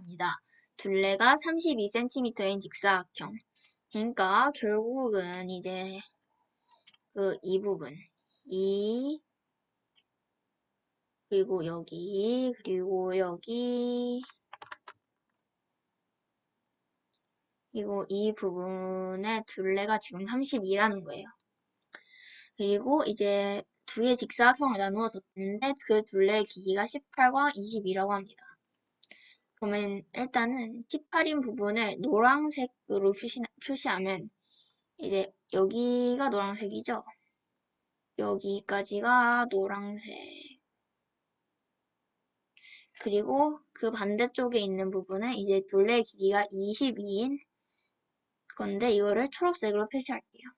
합니다. 둘레가 32cm인 직사각형. 그러니까 결국은 이제 그 이 부분, 이 그리고 여기 그리고 여기 그리고 이 부분의 둘레가 지금 32라는 거예요. 그리고 이제 두 개의 직사각형을 나누어 뒀는데 그 둘레의 길이가 18과 22라고 합니다. 그러면 일단은 18인 부분을 노란색으로 표시, 표시하면 이제 여기가 노란색이죠. 여기까지가 노란색. 그리고 그 반대쪽에 있는 부분은 이제 둘레의 길이가 22인 건데 이거를 초록색으로 표시할게요.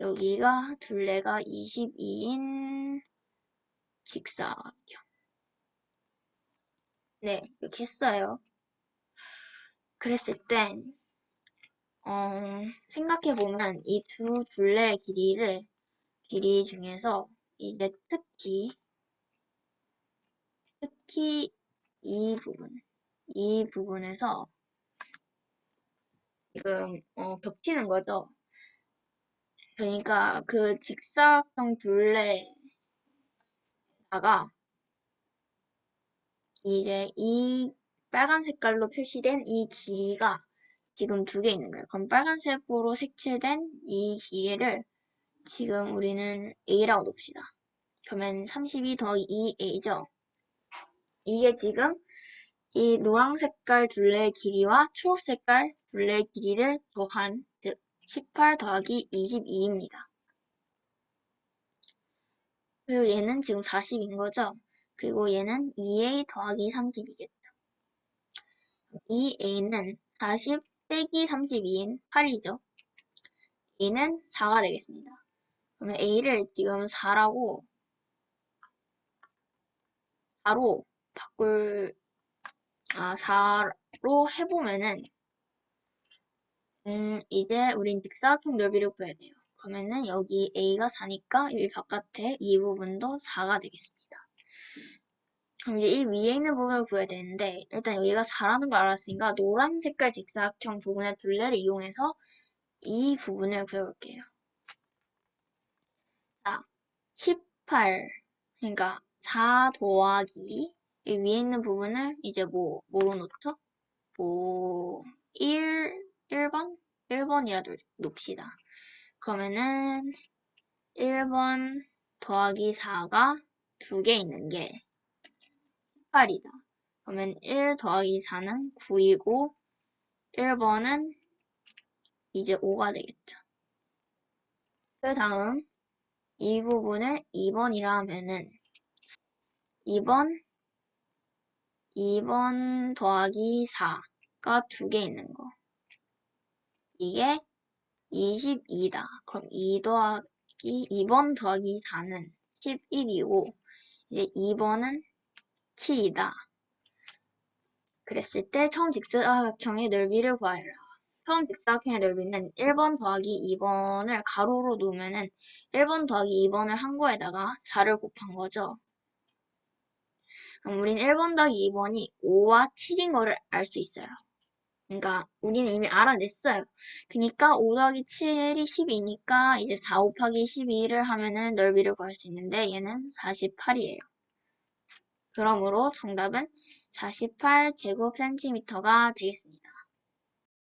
여기가 둘레가 22인 직사각형. 네, 이렇게 했어요. 그랬을 때, 어, 생각해보면 이 두 둘레의 길이를, 길이 중에서 이제 특히, 특히 이 부분, 이 부분에서 지금, 어, 겹치는 거죠. 그러니까 그 직사각형 둘레다가 이제 이 빨간 색깔로 표시된 이 길이가 지금 두 개 있는 거예요. 그럼 빨간색으로 색칠된 이 길이를 지금 우리는 A라고 놉시다. 그러면 32 더하기 2A죠. 이게 지금 이 노란 색깔 둘레의 길이와 초록 색깔 둘레의 길이를 더한 즉 18 더하기 22입니다. 그리고 얘는 지금 40인 거죠. 그리고 얘는 2a 더하기 30이겠다. 2a는 40 빼기 32인 8이죠. a는 4가 되겠습니다. 그러면 a를 지금 4라고 4로 바꿀 아 4로 해보면은 음 이제 우린 직사각형 넓이를 구해야 돼요. 그러면은 여기 a가 4니까 여기 바깥에 이 부분도 4가 되겠습니다. 그럼 이제 이 위에 있는 부분을 구해야 되는데 일단 여기가 4라는 걸 알았으니까 노란 색깔 직사각형 부분의 둘레를 이용해서 이 부분을 구해볼게요. 자, 18 그러니까 4 더하기 이 위에 있는 부분을 이제 뭐 뭐로 놓죠? 뭐 1, 1번? 1번이라도 놉시다. 그러면은 1번 더하기 4가 두 개 있는 게 18이다. 그러면 1 더하기 4는 9이고 1번은 이제 5가 되겠죠. 그 다음 이 부분을 2번이라 하면은 2번 2번 더하기 4가 두 개 있는 거. 이게 22다. 그럼 2 더하기 2번 더하기 4는 11이고 이제 2번은 7이다. 그랬을 때 처음 직사각형의 넓이를 구하라. 처음 직사각형의 넓이는 1번 더하기 2번을 가로로 놓으면은 1번 더하기 2번을 한 거에다가 4를 곱한 거죠. 그럼 우린 1번 더하기 2번이 5와 7인 거를 알 수 있어요. 그러니까 우리는 이미 알아냈어요. 그러니까 5 더하기 7이 12니까 이제 4 곱하기 12를 하면은 넓이를 구할 수 있는데 얘는 48이에요. 그러므로 정답은 48 제곱센티미터가 되겠습니다.